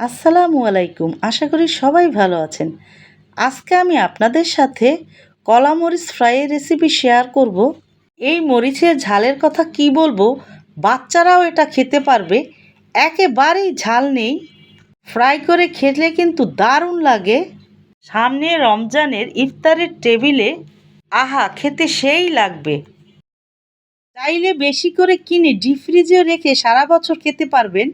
আসসালামু আলাইকুম। আশা করি সবাই ভালো আছেন। আজকে আমি আপনাদের সাথে কলা মরিচ ফ্রাইয়ের রেসিপি শেয়ার করব। এই মরিচের ঝালের কথা কি বলব? বাচ্চারাও এটা খেতে পারবে। একেবারেই ঝাল নেই। ফ্রাই করে খেলে কিন্তু দারুণ লাগে। সামনে রমজানের ইফতারের টেবিলে আহা, খেতে সেই লাগবে। চাইলে বেশি করে কিনে ডিপ ফ্রিজে রেখে সারা বছর খেতে পারবেন।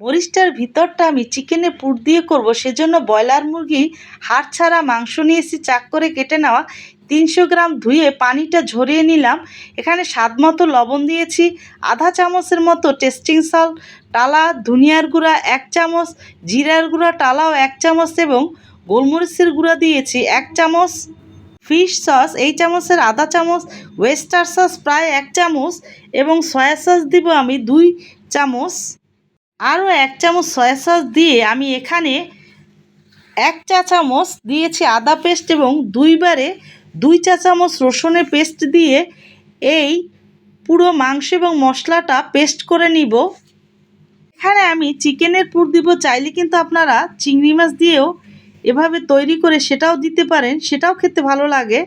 মরিচটার ভিতরটা আমি চিকেনে পুর দিয়ে করব, সেজন্য ব্রয়লার মুরগি, হাড় ছাড়া মাংস নিয়ে নিয়েছি চাক করে কেটে নেওয়া তিনশো গ্রাম ধুয়ে পানিটা ঝরিয়ে নিলাম। এখানে স্বাদ মতো লবণ দিয়েছি, আধা চামচের মতো টেস্টিং সল্ট, টালা, ধনিয়ার গুঁড়া এক চামচ, জিরার গুঁড়া, টালাও এক চামচ এবং গোলমরিচের গুঁড়া দিয়েছি এক চামচ। ফিশ সস, এই চামচের আধা চামচ, ওয়েস্টার সস প্রায় এক চামচ এবং সয়া সস দিব আমি দুই চামচ। আরও এক চামচ সয়া সস দিয়ে আমি এখানে এক চা চামচ দিয়েছি আদা পেস্ট এবং দুইবারে দুই চা চামচ রসুনের পেস্ট দিয়ে এই পুরো মাংস এবং মশলাটা পেস্ট করে নিব। এখানে আমি চিকেনের পুর দিব, চাইলে কিন্তু আপনারা চিংড়ি মাছ দিয়েও এভাবে তৈরি করে সেটাও দিতে পারেন, সেটাও খেতে ভালো লাগে।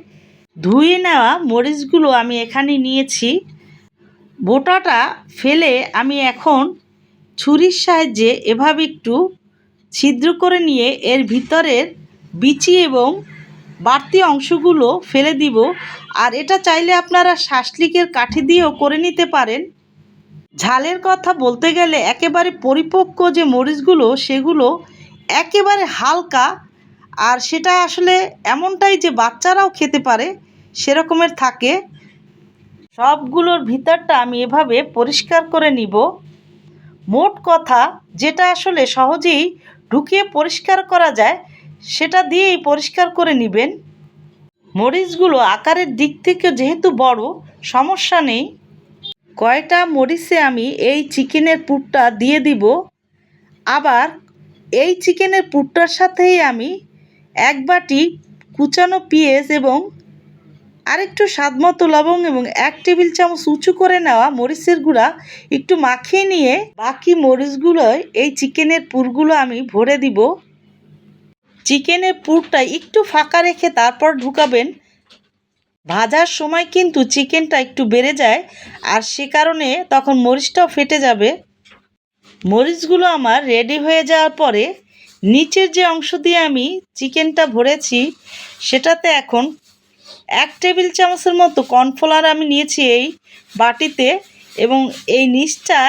ধুয়ে নেওয়া মরিচগুলো আমি এখানে নিয়েছি। বোটাটা ফেলে আমি এখন ছুরির সাহায্যে এভাবে একটু ছিদ্র করে নিয়ে এর ভিতরের বিচি এবং বাড়তি অংশগুলো ফেলে দিব। আর এটা চাইলে আপনারা শাসলিকের কাঠি দিয়েও করে নিতে পারেন। ঝালের কথা বলতে গেলে একেবারে পরিপক্ক যে মরিচগুলো, সেগুলো একেবারে হালকা। আর সেটা আসলে এমনটাই যে বাচ্চারাও খেতে পারে, সেরকমের থাকে। সবগুলোর ভিতরটা আমি এভাবে পরিষ্কার করে নিব। মোট কথা যেটা আসলে সহজেই ঢুকিয়ে পরিষ্কার করা যায়, সেটা দিয়েই পরিষ্কার করে নেবেন। মরিচগুলো আকারের দিক থেকে যেহেতু বড়, সমস্যা নেই। কয়টা মরিচে আমি এই চিকেনের পুরটা দিয়ে দিব? আবার এই চিকেনের পুরটার সাথেই আমি এক বাটি কুচানো পেঁয়াজ এবং আরেকটু স্বাদ মতো লবং এবং এক টেবিল চামচ উঁচু করে নেওয়া মরিচের গুঁড়া একটু মাখিয়ে নিয়ে বাকি মরিচগুলোয় এই চিকেনের পুরগুলো আমি ভরে দিব। চিকেনের পুরটা একটু ফাঁকা রেখে তারপর ঢুকাবেন। ভাজার সময় কিন্তু চিকেনটা একটু বেড়ে যায় আর সে কারণে তখন মরিচটাও ফেটে যাবে। মরিচগুলো আমার রেডি হয়ে যাওয়ার পরে নিচের যে অংশ দিয়ে আমি চিকেনটা ভরেছি, সেটাতে এখন টেবিল চামচের মতো কর্নফ্লাওয়ার আমি নিয়েছি এই বাটিতে এবং এই নিচটা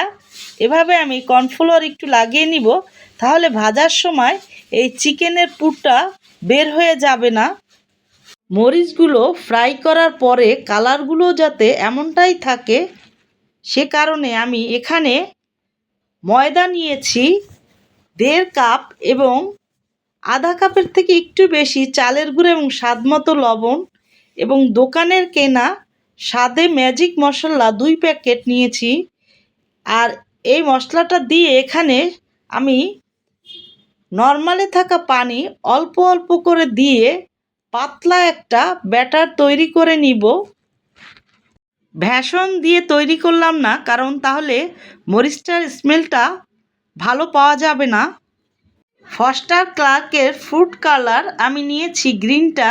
এভাবে আমি কর্নফ্লাওয়ার একটু লাগিয়ে নিব, তাহলে ভাজার সময় এই চিকেনের পুরটা বের হয়ে যাবে না। মরিচগুলো ফ্রাই করার পরে কালারগুলো যাতে এমনটাই থাকে, সে কারণে আমি এখানে ময়দা নিয়েছি দেড় কাপ এবং আধা কাপের থেকে একটু বেশি চালের গুঁড়ো এবং স্বাদ মতো লবণ এবং দোকানের কেনা স্বাদে ম্যাজিক মশলা দুই প্যাকেট নিয়েছি। আর এই মশলাটা দিয়ে এখানে আমি নর্মালে থাকা পানি অল্প অল্প করে দিয়ে পাতলা একটা ব্যাটার তৈরি করে নিব। ভ্যাসন দিয়ে তৈরি করলাম না, কারণ তাহলে মরিচটার স্মেলটা ভালো পাওয়া যাবে না। ফস্টার ক্লার্কের ফ্রুট কালার আমি নিয়েছি গ্রিনটা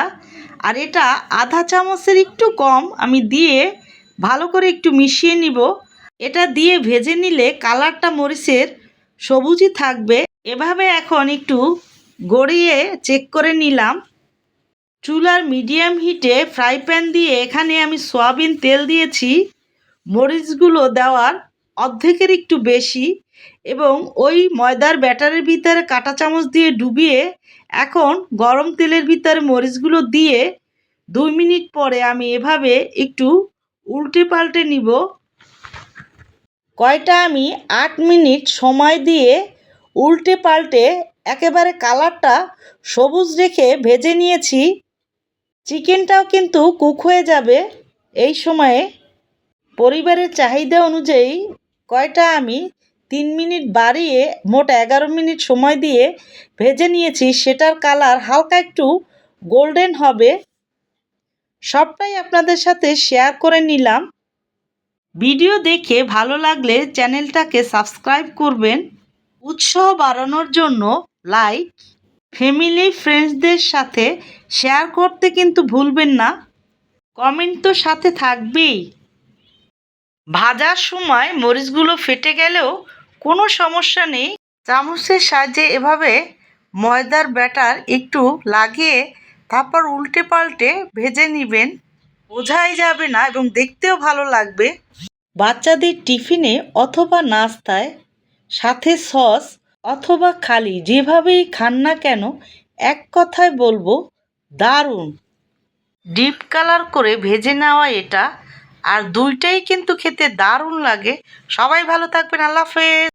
আর এটা আধা চামচের একটু কম আমি দিয়ে ভালো করে একটু মিশিয়ে নিব। এটা দিয়ে ভেজে নিলে কালারটা মরিচের সবুজই থাকবে। এভাবে এখন একটু গড়িয়ে চেক করে নিলাম। চুলার মিডিয়াম হিটে ফ্রাই প্যান দিয়ে এখানে আমি সয়াবিন তেল দিয়েছি। মরিচগুলো দেওয়ার অর্ধেকের একটু বেশি এবং ওই ময়দার ব্যাটারের ভিতরে কাঁটা চামচ দিয়ে ডুবিয়ে এখন গরম তেলের ভিতরে মরিচগুলো দিয়ে দুই মিনিট পরে আমি এভাবে একটু উল্টে পাল্টে নিব। কয়টা আমি আট মিনিট সময় দিয়ে উল্টে পাল্টে একেবারে কালারটা সবুজ রেখে ভেজে নিয়েছি। চিকেনটাও কিন্তু কুক হয়ে যাবে। এই সময়ে পরিবারের চাহিদা অনুযায়ী কয়টা আমি তিন মিনিট বাড়িয়ে মোট এগারো মিনিট সময় দিয়ে ভেজে নিয়েছি, সেটার কালার হালকা একটু গোল্ডেন হবে। সবটাই আপনাদের সাথে শেয়ার করে নিলাম। ভিডিও দেখে ভালো লাগলে চ্যানেলটাকে সাবস্ক্রাইব করবেন। উৎসাহ বাড়ানোর জন্য লাইক, ফ্যামিলি, ফ্রেন্ডসদের সাথে শেয়ার করতে কিন্তু ভুলবেন না। কমেন্ট তো সাথে থাকবেই। ভাজার সময় মরিচগুলো ফেটে গেলেও কোনো সমস্যা নেই। চামচের সাহায্যে এভাবে ময়দার ব্যাটার একটু লাগিয়ে তারপর উল্টে পাল্টে ভেজে নেবেন। বোঝাই যাবে না এবং দেখতেও ভালো লাগবে। বাচ্চাদের টিফিনে অথবা নাস্তায় সাথে সস অথবা খালি, যেভাবেই খান না কেন, এক কথায় বলব, দারুণ। ডিপ কালার করে ভেজে নেওয়া এটা, আর দুইটাই কিন্তু খেতে দারুণ লাগে। সবাই ভালো থাকবেন, আল্লাহ হাফেজ।